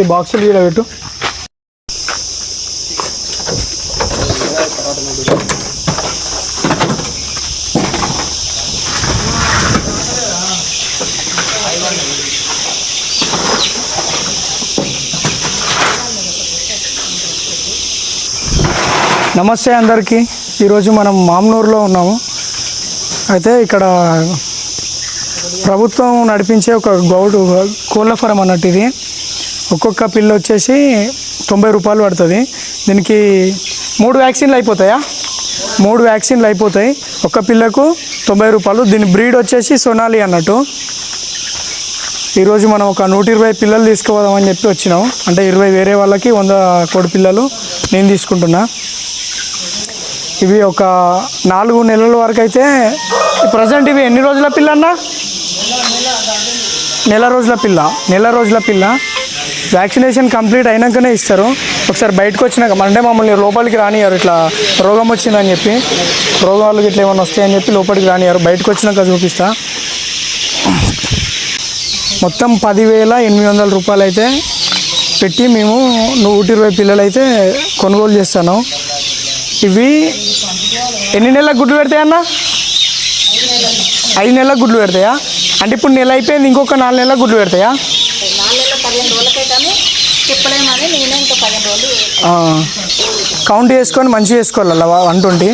ఈ బాక్సులు కూడా పెట్టు. నమస్తే అందరికీ. ఈరోజు మనం మామ్నూరులో ఉన్నాము. అయితే ఇక్కడ ప్రభుత్వం నడిపించే ఒక గౌడు కోళ్ళ ఫారం అన్నట్టు ఇది. ఒక్కొక్క పిల్ల వచ్చేసి తొంభై రూపాయలు పడుతుంది. దీనికి మూడు వ్యాక్సిన్లు అయిపోతాయా? మూడు వ్యాక్సిన్లు అయిపోతాయి. ఒక్క పిల్లకు తొంభై రూపాయలు. దీని బ్రీడ్ వచ్చేసి సొనాలి అన్నట్టు. ఈరోజు మనం ఒక నూట ఇరవై పిల్లలు తీసుకుపోదామని చెప్పి వచ్చినాం. అంటే ఇరవై వేరే వాళ్ళకి వంద కోడి పిల్లలు నేను తీసుకుంటున్నా. ఇవి ఒక నాలుగు నెలల వరకు అయితే ప్రజెంట్ ఇవి ఎన్ని రోజుల పిల్ల అన్న? నెల రోజుల పిల్ల. నెల రోజుల పిల్ల. వ్యాక్సినేషన్ కంప్లీట్ అయినాకనే ఇస్తారు. ఒకసారి బయటకు వచ్చినాక అంటే మమ్మల్ని లోపలికి రానియారు ఇట్లా రోగం వచ్చిందని చెప్పి. రోగాలు ఇట్లా ఏమైనా వస్తాయని చెప్పి లోపలికి రానియారు బయటకు వచ్చినాక చూపిస్తా. మొత్తం పదివేల ఎనిమిది వందల రూపాయలు అయితే పెట్టి మేము నూట ఇరవై పిల్లలు అయితే కొనుగోలు చేస్తాను. ఇవి ఎన్ని నెలలకు గుడ్లు పెడతాయన్నా అన్న? ఐదు నెలలకు గుడ్లు పెడతాయా? అంటే ఇప్పుడు నెల అయిపోయింది ఇంకొక నాలుగు నెలలకు గుడ్లు పెడతాయా నాలుగు నెలల పదిహేను రోజులకే కానీ చెప్పలేమని నేనే ఇంకా పదిహేను రోజులు ఆ, కౌంట్ చేసుకొని మంచిగా చేసుకోవాలి అలా వన్ ట్వంటీ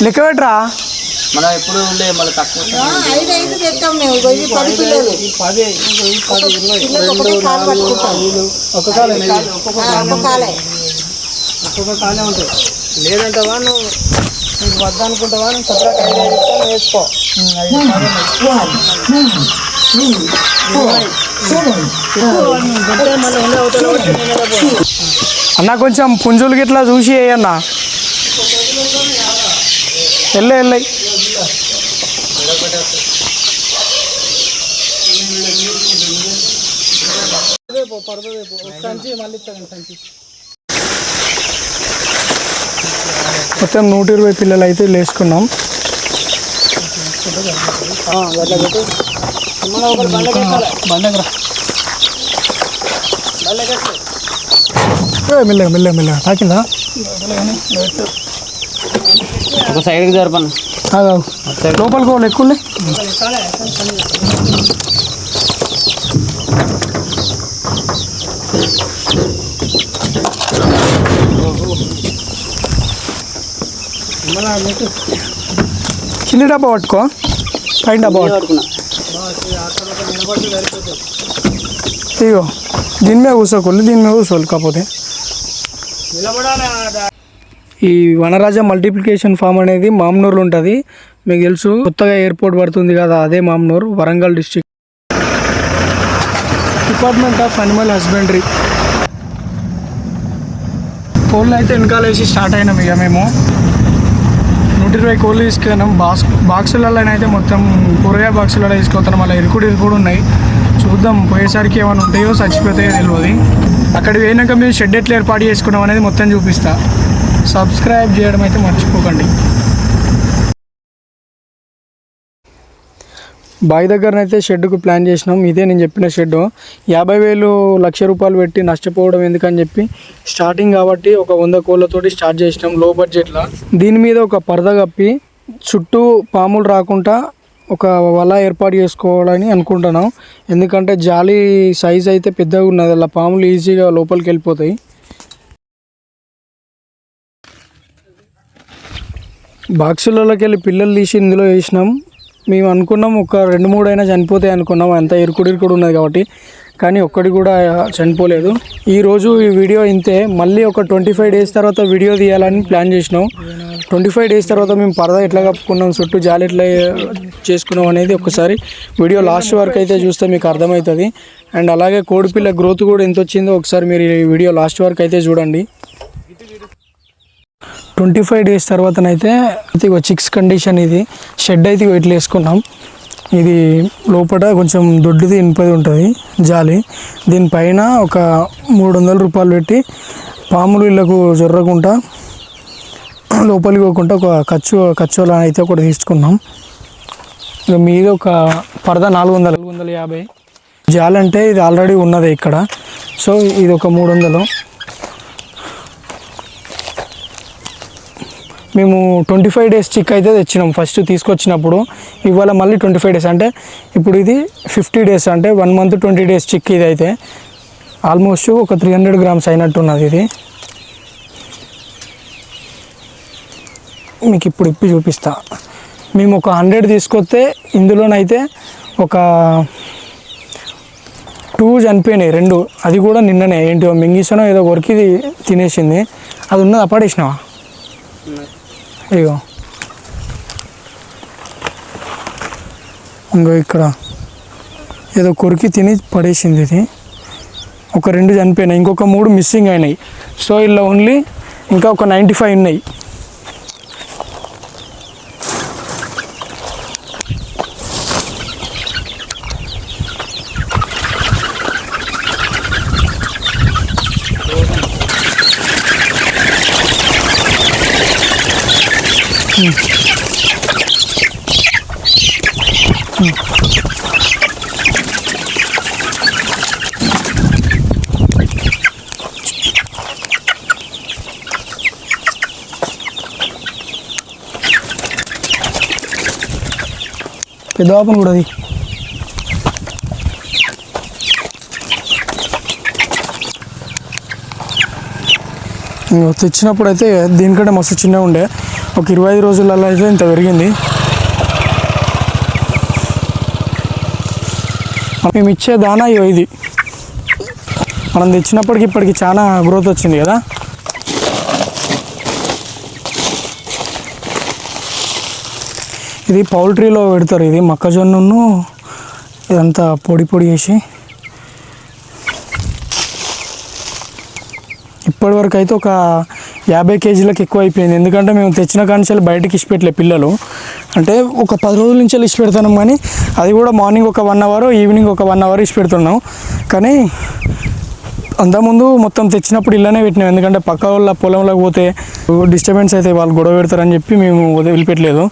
లెక్క పెట్టరా మనం ఎప్పుడు ఉండే మళ్ళీ తక్కువ ఒక్కొక్క కాలే ఉంటాయి. లేదంటావా? నువ్వు నీకు వద్ద అనుకుంటావా? నువ్వు సపరేట్ ఐదు ఐదు ఇస్తాను వేసుకో. అన్న కొంచెం పుంజులు గిట్లా చూసి వేయన్నా వెళ్ళే వెళ్ళాయి మొత్తం నూట ఇరవై పిల్లలు అయితే వేసుకున్నాం మెల్లగా మెల్లగా మెల్లగా. తాకిందా? ఒక సైడ్కి జరపను. లోపలికి వాళ్ళు ఎక్కువ కింది డబ్బా పట్టుకో. పైన డబ్బా ఇగో దీని మీద కూర్చోకూడదు దీని మీద కూర్చోవాలి కాకపోతే. ఈ వనరాజ మల్టిప్లికేషన్ ఫామ్ అనేది మామ్నూరులో ఉంటుంది. మీకు తెలుసు కొత్తగా ఎయిర్పోర్ట్ పడుతుంది కదా అదే Mamnoor Warangal district department of animal husbandry కోళ్ళు అయితే వెనకాల వేసి స్టార్ట్ అయినాం ఇక మేము. నూట ఇరవై కోళ్ళు తీసుకున్నాం. బాక్స్ బాక్సులలోనైతే మొత్తం కూరగాయ బాక్సులలో తీసుకెళ్తున్నాం మళ్ళీ ఇరుకుడు ఇరుకుడు ఉన్నాయి. చూద్దాం పోయేసరికి ఏమైనా ఉంటాయో చచ్చిపోతాయో తెలియదు అక్కడ పోయినాక మేము షెడ్ ఎట్లా ఏర్పాటు చేసుకున్నాం అనేది మొత్తం చూపిస్తా. సబ్స్క్రైబ్ చేయడం అయితే మర్చిపోకండి. బావి దగ్గరనైతే షెడ్కు ప్లాన్ చేసినాం. ఇదే నేను చెప్పిన షెడ్ యాభై వేలు లక్ష రూపాయలు పెట్టి నష్టపోవడం ఎందుకని చెప్పి స్టార్టింగ్ కాబట్టి ఒక వంద కోళ్ళతోటి స్టార్ట్ చేసినాం లో. బడ్జెట్లో దీని మీద ఒక పరద కప్పి చుట్టూ పాములు రాకుండా ఒక వల ఏర్పాటు చేసుకోవాలని అనుకుంటున్నాం. ఎందుకంటే జాలి సైజ్ అయితే పెద్దగా ఉన్నది. అలా పాములు ఈజీగా లోపలికి వెళ్ళిపోతాయి. బాక్సులలోకి వెళ్ళి పిల్లలు తీసి ఇందులో వేసినాం. మేము అనుకున్నాం ఒక రెండు మూడు అయినా చనిపోతాయి అనుకున్నాం. అంత ఇరుకుడు ఇరుకుడు ఉన్నది కాబట్టి. కానీ ఒక్కటి కూడా చనిపోలేదు. ఈరోజు ఈ వీడియో ఇంతే. మళ్ళీ ఒక ట్వంటీ ఫైవ్ డేస్ తర్వాత వీడియో తీయాలని ప్లాన్ చేసినాం. ట్వంటీ ఫైవ్ డేస్ తర్వాత మేము పరదా ఎట్లా కప్పుకున్నాం చుట్టూ జాలి ఎట్లా చేసుకున్నాం అనేది ఒకసారి వీడియో లాస్ట్ వరకు అయితే చూస్తే మీకు అర్థమవుతుంది. అండ్ అలాగే కోడిపిల్ల గ్రోత్ కూడా ఎంత వచ్చిందో ఒకసారి మీరు ఈ వీడియో లాస్ట్ వరకు అయితే చూడండి. ట్వంటీ ఫైవ్ డేస్ తర్వాతనైతే అయితే చిక్స్ కండిషన్ ఇది. షెడ్ అయితే ఇట్లా వేసుకున్నాం. ఇది లోపల కొంచెం దొడ్డుది ఇనుపది ఉంటుంది జాలి. దీనిపైన ఒక మూడు వందల రూపాయలు పెట్టి పాములు ఇళ్ళకు జొర్రకుండా లోపలికి పోకుండా ఒక ఖర్చు ఖర్చులో అయితే ఒకటి తీసుకున్నాం. ఇక మీద ఒక పరద నాలుగు వందల నాలుగు వందల యాభై. జాలంటే ఇది ఆల్రెడీ ఉన్నది ఇక్కడ. సో ఇది ఒక మూడు వందలు మేము ట్వంటీ ఫైవ్ డేస్ చిక్ అయితే తెచ్చినాం. ఫస్ట్ తీసుకొచ్చినప్పుడు ఇవాళ మళ్ళీ ట్వంటీ ఫైవ్ డేస్. అంటే ఇప్పుడు ఇది ఫిఫ్టీ డేస్ అంటే one month twenty days chick ఇది అయితే. ఆల్మోస్ట్ ఒక త్రీ హండ్రెడ్ గ్రామ్స్ అయినట్టున్నది ఇది. మీకు ఇప్పుడు ఇప్పి చూపిస్తా. మేము ఒక హండ్రెడ్ తీసుకొస్తే ఇందులోనైతే ఒక టూ చనిపోయినాయి రెండు. అది కూడా నిన్ననే. ఏంటో మింగిసనో ఏదో కొరికి తినేసింది. అది ఉన్నది? అప్పడేసినావా ఇగో. ఇంకో ఇక్కడ ఏదో కొరికి తిని పడేసింది ఇది. ఒక రెండు చనిపోయినాయి ఇంకొక మూడు మిస్సింగ్ అయినాయి. సో ఇలా ఓన్లీ ఇంకా ఒక నైంటీ ఫైవ్ ఉన్నాయి. పెద్ద వాపన కూడా అది. వచ్చినప్పుడు తెచ్చినప్పుడు అయితే దీనికంటే మస్తు చిన్నగా ఉండే. ఒక ఇరవై ఐదు రోజులలో అయితే ఇంత పెరిగింది. మేము ఇచ్చే దానా ఇది. మనం తెచ్చినప్పటికి ఇప్పటికి చాలా గ్రోత్ వచ్చింది కదా. ఇది పౌల్ట్రీలో పెడతారు ఇది మొక్కజొన్నను. ఇదంతా పొడి పొడి చేసి. ఇప్పటివరకు అయితే ఒక యాభై కేజీలకు ఎక్కువ అయిపోయింది ఎందుకంటే మేము తెచ్చిన కానించాలి బయటకి ఇచ్చిపెట్టలే పిల్లలు. అంటే ఒక పది రోజుల నుంచి ఇచ్చి పెడతాం కానీ అది కూడా మార్నింగ్ ఒక వన్ అవర్ ఈవినింగ్ ఒక వన్ అవర్ ఇచ్చి పెడుతున్నాం. కానీ అంతకుముందు మొత్తం తెచ్చినప్పుడు ఇళ్ళనే పెట్టినాం. ఎందుకంటే పక్క వాళ్ళ పొలంలోకి పోతే డిస్టర్బెన్స్ అయితే వాళ్ళు గొడవ పెడతారని చెప్పి మేము వదిలిపెట్టలేదు.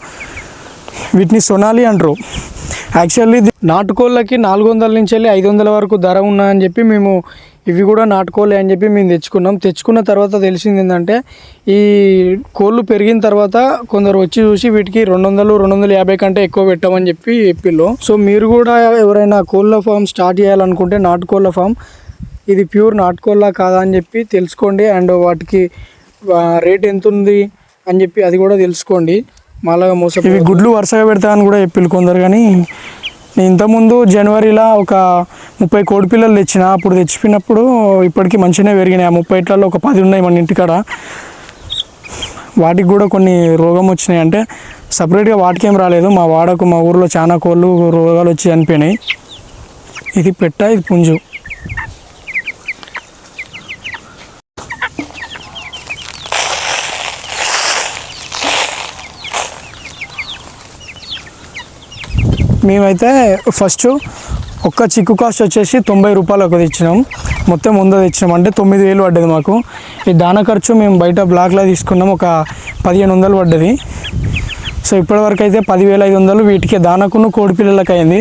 వీటిని సొనాలి అంటారు. యాక్చువల్లీ నాటుకోళ్ళకి నాలుగు వందల నుంచి వెళ్ళి ఐదు వందల వరకు ధర ఉన్నాయని చెప్పి మేము ఇవి కూడా నాటుకోలే అని చెప్పి మేము తెచ్చుకున్నాం. తెచ్చుకున్న తర్వాత తెలిసింది ఏంటంటే ఈ కోళ్ళు పెరిగిన తర్వాత కొందరు వచ్చి చూసి వీటికి రెండు వందలు రెండు వందల యాభై కంటే ఎక్కువ పెట్టామని చెప్పి చెప్పిళ్ళు. సో మీరు కూడా ఎవరైనా కోళ్ళ ఫామ్ స్టార్ట్ చేయాలనుకుంటే నాటుకోళ్ళ ఫామ్ ఇది ప్యూర్ నాటుకోళ్ళ కాదా అని చెప్పి తెలుసుకోండి. అండ్ వాటికి రేట్ ఎంత ఉంది అని చెప్పి అది కూడా తెలుసుకోండి. మాలాగా మోసం ఇవి గుడ్లు వరుసగా పెడతా అని కూడా చెప్పిళ్ళు కొందరు కానీ నేను ఇంతకుముందు జనవరిలో ఒక ముప్పై కోడి పిల్లలు తెచ్చిన అప్పుడు తెచ్చిపోయినప్పుడు ఇప్పటికీ మంచిగానే పెరిగినాయి. ఆ ముప్పై ఇట్లలో ఒక పది ఉన్నాయి మన ఇంటికాడ. వాటికి కూడా కొన్ని రోగం వచ్చినాయి. అంటే సపరేట్గా వాటికి ఏం రాలేదు. మా వాడకు మా ఊర్లో చాలా కోళ్ళు రోగాలు వచ్చి చనిపోయినాయి. ఇది పెట్ట ఇది పుంజు. మేమైతే ఫస్ట్ ఒక్క చిక్కు కాస్ట్ వచ్చేసి తొంభై రూపాయలు ఒకటి తెచ్చినాం మొత్తం వంద తెచ్చినాం అంటే తొమ్మిది వేలు పడ్డది మాకు. ఈ దాన ఖర్చు మేము బయట బ్లాక్లో తీసుకున్నాం. ఒక పదిహేను వందలు పడ్డది. సో ఇప్పటివరకు అయితే పదివేల ఐదు వందలు వీటికి దానకును కోడి పిల్లలకి అయింది.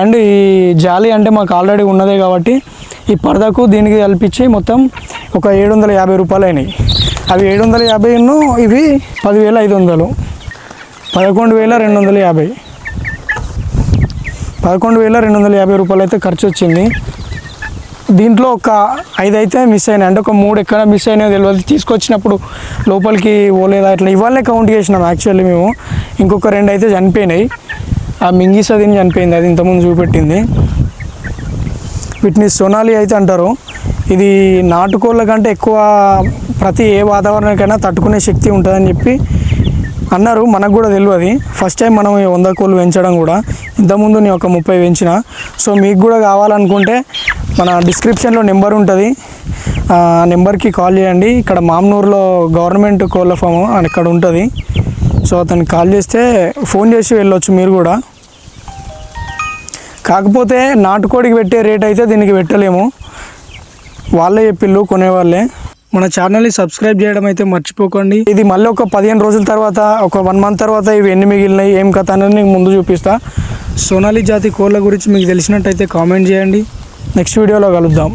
అండ్ ఈ జాలి అంటే మాకు ఆల్రెడీ ఉన్నదే కాబట్టి ఈ పరదకు దీనికి కల్పించి మొత్తం ఒక ఏడు వందల యాభై రూపాయలు అయినాయి. అవి ఏడు వందల యాభైను ఇవి పదివేల ఐదు వందలు. పదకొండు వేల రెండు వందల యాభై. పదకొండు వేల రెండు వందల యాభై రూపాయలు అయితే ఖర్చు వచ్చింది. దీంట్లో ఒక ఐదు అయితే మిస్ అయినాయి. అంటే ఒక మూడు ఎక్కడ మిస్ అయినాయో తెలియదు తీసుకొచ్చినప్పుడు లోపలికి పోలేదా? ఇట్లా ఇవాళనే కౌంట్ చేసినాం యాక్చువల్లీ మేము. ఇంకొక రెండు అయితే చనిపోయినాయి. ఆ మింగిస్ అది చనిపోయింది. అది ఇంతకుముందు చూపెట్టింది. వీటిని సొనాలి అయితే అంటారు. ఇది నాటుకోళ్ళ కంటే ఎక్కువ ప్రతి ఏ వాతావరణానికైనా తట్టుకునే శక్తి ఉంటుందని చెప్పి అన్నారు మనకు కూడా తెలియదు ఫస్ట్ టైం మనం ఈ వంద కోళ్ళు పెంచడం కూడా. ఇంతకుముందు నేను ఒక ముప్పై పెంచిన. సో మీకు కూడా కావాలనుకుంటే మన డిస్క్రిప్షన్లో నెంబర్ ఉంటుంది. ఆ నెంబర్కి కాల్ చేయండి. ఇక్కడ మామనూరులో గవర్నమెంట్ కోళ్ళ ఫామ్ అని ఇక్కడ ఉంటుంది. సో అతనికి కాల్ చేస్తే ఫోన్ చేసి వెళ్ళొచ్చు మీరు కూడా. కాకపోతే నాటుకోడికి పెట్టే రేట్ అయితే దీనికి పెట్టలేము. వాళ్ళే చెప్పిళ్ళు కొనేవాళ్ళే. మన ఛానల్ని సబ్స్క్రైబ్ చేయడం అయితే మర్చిపోకండి. ఇది మళ్ళీ ఒక పదిహేను రోజుల తర్వాత ఒక వన్ మంత్ తర్వాత ఇవి ఎన్ని మిగిలినాయి ఏం కథ అనేది ముందు చూపిస్తా. సోనాలి జాతి కోళ్ళ గురించి మీకు తెలిసినట్టయితే కామెంట్ చేయండి. నెక్స్ట్ వీడియోలో కలుద్దాం.